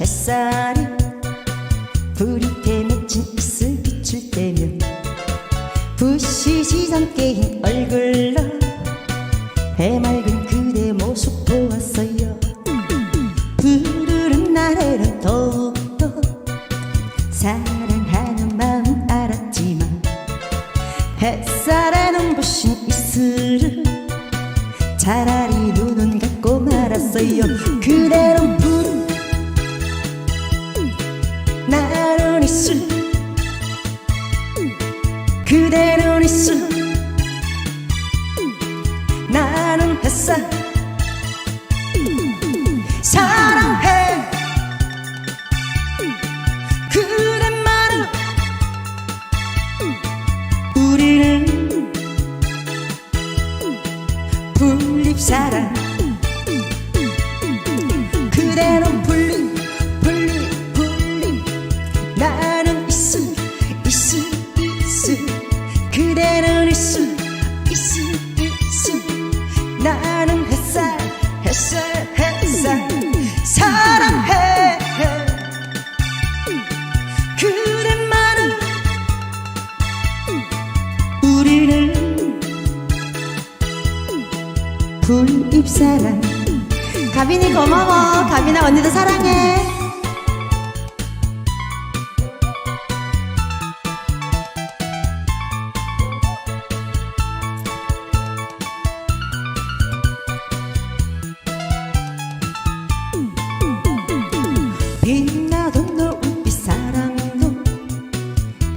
햇살이 불이 맺힌 입술 비출 때면 부시시 함께인 얼굴로 해맑은 그대 모습 보았어요. 푸르른 날에는 더욱더 사랑하는 마음 알았지만 햇살에 말았어요 그대는 푸른 나는 이슬 그대는 이슬 나는 햇살 나는 햇살 햇살 햇살. 사랑해. 그대만을 우리는 불입사랑 가빈이 고마워. 가빈아 언니도 사랑해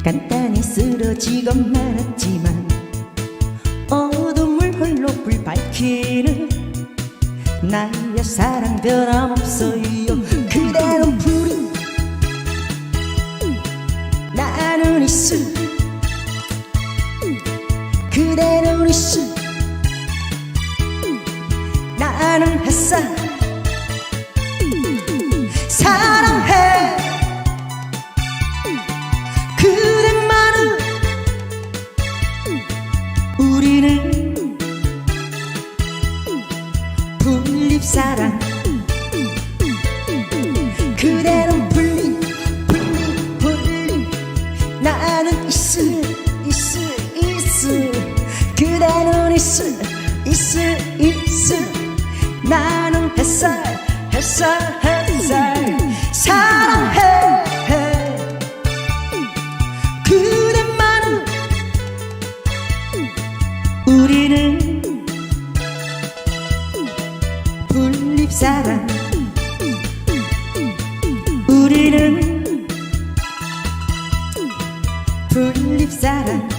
간단히 쓰러지건 말았지만 어둠을 홀로 불 밝히는 나의 사랑 변함없어요. 그대는 불이 나는 이슬 그대는 이슬. 나는 햇살 사랑. 그대는 분립 분립 분립 나는 이슬 이슬 이슬 그대는 이슬 이슬 이슬 나는 햇살 햇살 햇살. 사랑해 우리는 사랑. 우리는 분립사랑